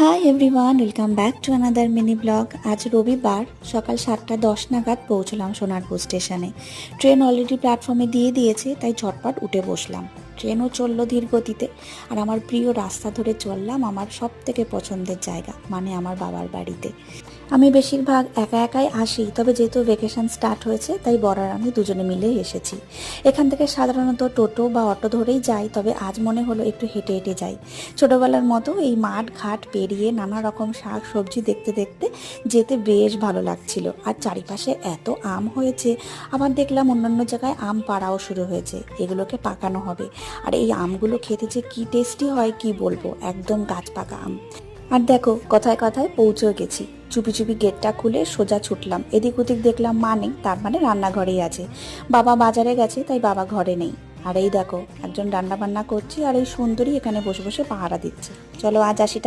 Hi everyone welcome back to another mini vlog আজ রবিবার, সকাল সাতটা দশ নাগাদ পৌঁছলাম সোনারপুর স্টেশনে। ট্রেন অলরেডি প্ল্যাটফর্মে দিয়ে দিয়েছে, তাই ঝটপট উঠে বসলাম। ট্রেনও চলল ধীর গতিতে আর আমার প্রিয় রাস্তা ধরে চললাম আমার সব থেকে পছন্দের জায়গা মানে আমার বাবার বাড়িতে। আমি বেশিরভাগ একা একাই আসি, তবে যেহেতু ভেকেশন স্টার্ট হয়েছে, তাই বরার আমি দুজনে মিলেই এসেছি। এখান থেকে সাধারণত টোটো বা অটো ধরেই যাই, তবে আজ মনে হলো একটু হেঁটে হেঁটে যাই। ছোটোবেলার মতো এই মাঠ ঘাট পেরিয়ে নানা রকম শাক সবজি দেখতে দেখতে যেতে বেশ ভালো লাগছিল। আর চারিপাশে এত আম হয়েছে, আবার দেখলাম অন্যান্য জায়গায় আম পাড়াও শুরু হয়েছে, এগুলোকে পাকানো হবে। আর এই আমগুলো খেতে যে কী টেস্টি হয়, কি বলব? একদম গাছ পাকা আম। আর দেখো, কথায় কথায় পৌঁছেও গেছি। চুপি চুপি গেটটা খুলে সোজা ছুটলাম। এদিক ওদিক দেখলাম মা নেই, তার মানে রান্নাঘরেই আছে। বাবা বাজারে গেছে, তাই বাবা ঘরে নেই। আর এই দেখো, একজন রান্না বান্না করছি আর এই সুন্দরী এখানে বসে বসে পাহারা দিচ্ছে। চলো আজ আসিটা